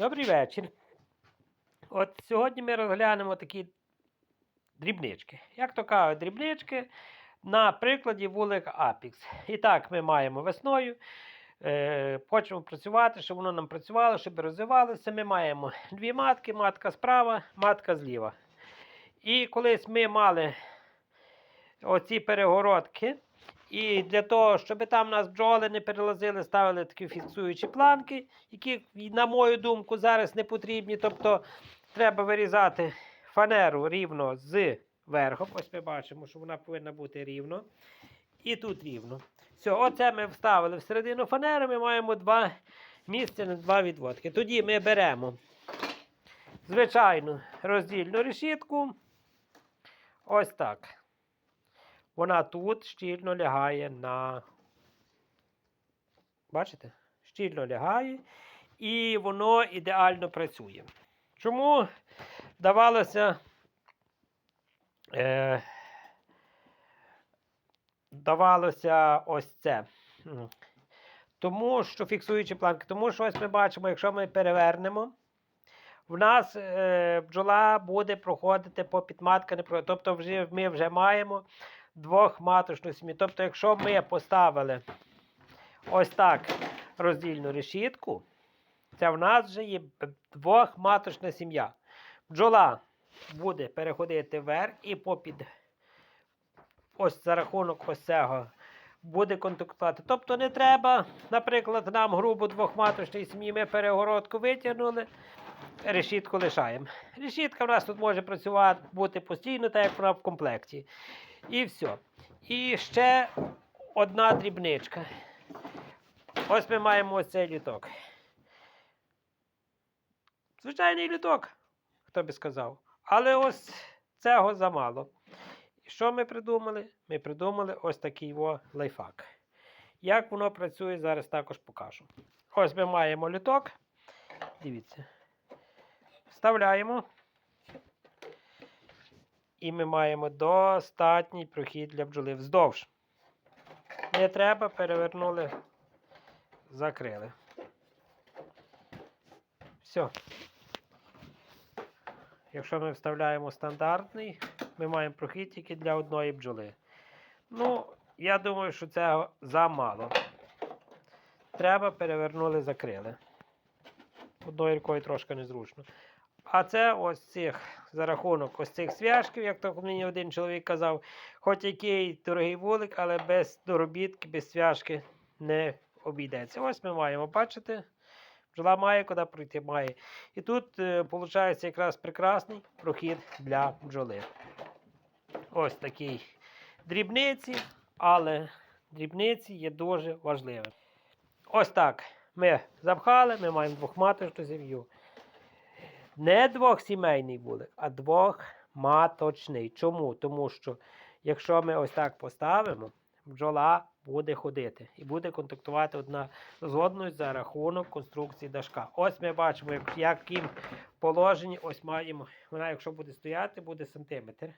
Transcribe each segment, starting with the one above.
Добрий вечір. От сьогодні ми розглянемо такі дрібнички. Як то кажуть, дрібнички на прикладі вулик Апікс. І так, ми маємо весною. Е, хочемо працювати, щоб воно нам працювало, щоб розвивалося. Ми маємо дві матки, матка справа, матка зліва. І колись ми мали оці перегородки. І для того, щоб там нас бджоли не перелазили, ставили такі фіксуючі планки, які, на мою думку, зараз не потрібні. Тобто треба вирізати фанеру рівно з верхом. Ось ми бачимо, що вона повинна бути рівно. І тут рівно. Все, оце ми вставили всередину фанери, ми маємо два місця на два відводки. Тоді ми беремо звичайну роздільну решітку. Ось так. Вона тут щільно лягає на. Бачите? Щільно лягає, і воно ідеально працює. Чому давалося. Е, давалося ось це. Тому що фіксуючи планки, тому що ось ми бачимо, якщо ми перевернемо, в нас е, бджола буде проходити по підматка. Тобто вже, ми вже маємо двохматочну сім'ю. Тобто, якщо ми поставили ось так роздільну решітку, це в нас вже є двохматочна сім'я. Бджола буде переходити вверх і попід ось за рахунок ось цього буде контактувати. Тобто не треба, наприклад, нам грубо двохматочної сім'ї ми перегородку витягнули, решітку лишаємо. Решітка в нас тут може працювати бути постійно, так як вона в комплекті. І все. І ще одна дрібничка. Ось ми маємо ось цей літок. Звичайний літок, хто би сказав. Але ось цього замало. І що ми придумали? Ми придумали ось такий во лайфхак. Як воно працює, зараз також покажу. Ось ми маємо літок. Дивіться. Вставляємо. І ми маємо достатній прохід для бджоли вздовж. Не треба, перевернули, закрили. Все. Якщо ми вставляємо стандартний, ми маємо прохід тільки для одної бджоли. Ну, я думаю, що цього замало. Треба перевернули, закрили. Одною рукою трошки незручно. А це ось цих за рахунок ось цих свяжків, як то мені один чоловік казав, хоч який дорогий вулик, але без доробітки, без свяжки не обійдеться. Ось ми маємо, бачите, бджола має куди пройти, має. І тут виходить якраз прекрасний прохід для бджоли. Ось такий дрібниці, але дрібниці є дуже важливими. Ось так. Ми запхали, ми маємо двохматочну сім'ю. Не двохсімейний вулик, а двохматочний. Чому? Тому що якщо ми ось так поставимо, бджола буде ходити і буде контактувати одна з одною за рахунок конструкції дашка. Ось ми бачимо, як- яким положенні ось маємо. Вона, якщо буде стояти, буде сантиметр.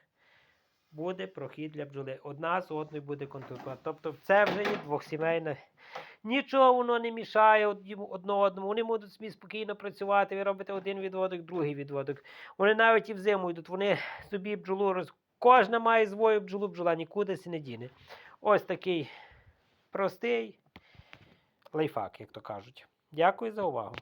Буде прохід для бджоли. Одна з одною буде контактувати. Тобто це вже є двохсімейна. Нічого воно не мішає одного одному. Вони можуть собі спокійно працювати. Ви робите один відводок, другий відводок. Вони навіть і взиму йдуть. Вони собі бджолу роз... Кожна має свою бджолу, бджола нікудись не діне. Ось такий простий лайфхак, як то кажуть. Дякую за увагу.